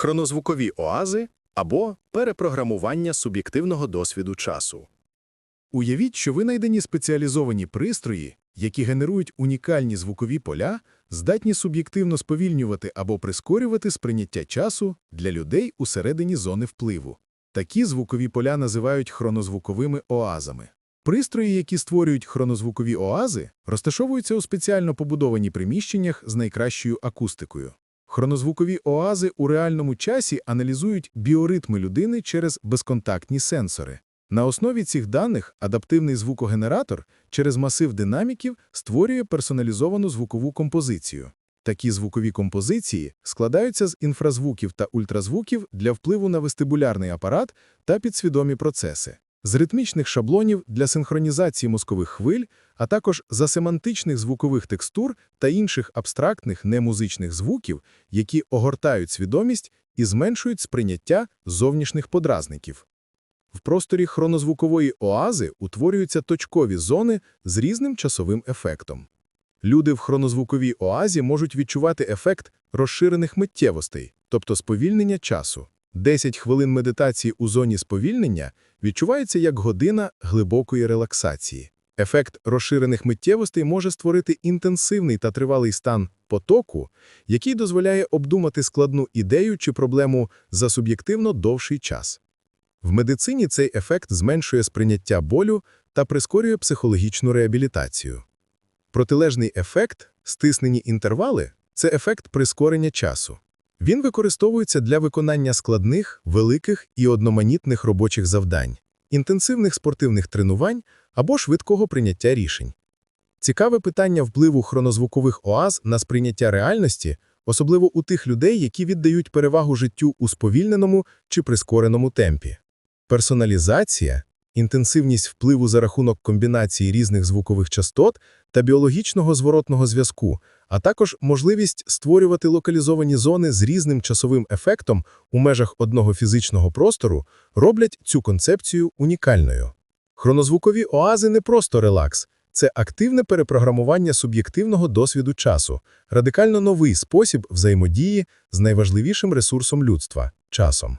хронозвукові оази або перепрограмування суб'єктивного досвіду часу. Уявіть, що винайдені спеціалізовані пристрої, які генерують унікальні звукові поля, здатні суб'єктивно сповільнювати або прискорювати сприйняття часу для людей усередині зони впливу. Такі звукові поля називають хронозвуковими оазами. Пристрої, які створюють хронозвукові оази, розташовуються у спеціально побудовані приміщеннях з найкращою акустикою. Хронозвукові оази у реальному часі аналізують біоритми людини через безконтактні сенсори. На основі цих даних адаптивний звукогенератор через масив динаміків створює персоналізовану звукову композицію. Такі звукові композиції складаються з інфразвуків та ультразвуків для впливу на вестибулярний апарат та підсвідомі процеси, з ритмічних шаблонів для синхронізації мозкових хвиль, а також за семантичних звукових текстур та інших абстрактних немузичних звуків, які огортають свідомість і зменшують сприйняття зовнішніх подразників. В просторі хронозвукової оази утворюються точкові зони з різним часовим ефектом. Люди в хронозвуковій оазі можуть відчувати ефект розширених миттєвостей, тобто сповільнення часу. 10 хвилин медитації у зоні сповільнення відчувається як година глибокої релаксації. Ефект розширених миттєвостей може створити інтенсивний та тривалий стан потоку, який дозволяє обдумати складну ідею чи проблему за суб'єктивно довший час. В медицині цей ефект зменшує сприйняття болю та прискорює психологічну реабілітацію. Протилежний ефект, стиснені інтервали – це ефект прискорення часу. Він використовується для виконання складних, великих і одноманітних робочих завдань, інтенсивних спортивних тренувань або швидкого прийняття рішень. Цікаве питання впливу хронозвукових оаз на сприйняття реальності, особливо у тих людей, які віддають перевагу життю у сповільненому чи прискореному темпі. Персоналізація, інтенсивність впливу за рахунок комбінації різних звукових частот та біологічного зворотного зв'язку, а також можливість створювати локалізовані зони з різним часовим ефектом у межах одного фізичного простору роблять цю концепцію унікальною. Хронозвукові оази не просто релакс, це активне перепрограмування суб'єктивного досвіду часу, радикально новий спосіб взаємодії з найважливішим ресурсом людства – часом.